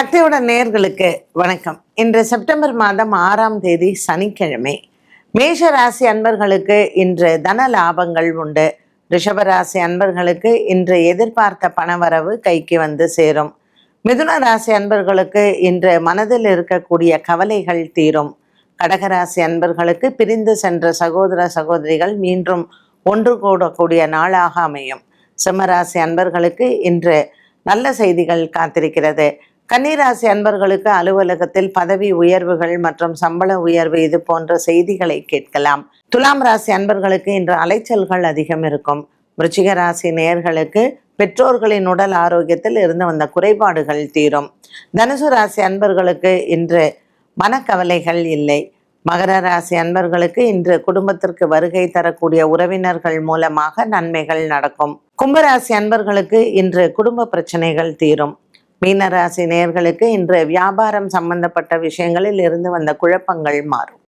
சக்தியோட நேர்களுக்கு வணக்கம். இன்று செப்டம்பர் மாதம் ஆறாம் தேதி சனிக்கிழமை. மேஷ ராசி அன்பர்களுக்கு இன்று தன லாபங்கள் உண்டு. ரிஷபராசி அன்பர்களுக்கு இன்று எதிர்பார்த்த பணவரவு கைக்கு வந்து சேரும். மிதுன ராசி அன்பர்களுக்கு இன்று மனதில் இருக்கக்கூடிய கவலைகள் தீரும். கடகராசி அன்பர்களுக்கு பிரிந்து சென்ற சகோதர சகோதரிகள் மீண்டும் ஒன்று கூடக்கூடிய நாளாக அமையும். சிம்மராசி அன்பர்களுக்கு இன்று நல்ல செய்திகள் காத்திருக்கிறது. கன்னிராசி அன்பர்களுக்கு அலுவலகத்தில் பதவி உயர்வுகள் மற்றும் சம்பள உயர்வு இது போன்ற செய்திகளை கேட்கலாம். துலாம் ராசி அன்பர்களுக்கு இன்று அலைச்சல்கள் அதிகம் இருக்கும். விருச்சிக ராசி நேயர்களுக்கு பெற்றோர்களின் உடல் ஆரோக்கியத்தில் இருந்து வந்த குறைபாடுகள் தீரும். தனுசு ராசி அன்பர்களுக்கு இன்று மனக்கவலைகள் இல்லை. மகர ராசி அன்பர்களுக்கு இன்று குடும்பத்திற்கு வருகை தரக்கூடிய உறவினர்கள் மூலமாக நன்மைகள் நடக்கும். கும்பராசி அன்பர்களுக்கு இன்று குடும்ப பிரச்சனைகள் தீரும். மீனராசி நேயர்களுக்கு இன்று வியாபாரம் சம்பந்தப்பட்ட விஷயங்களில் இருந்து வந்த குழப்பங்கள் மாறும்.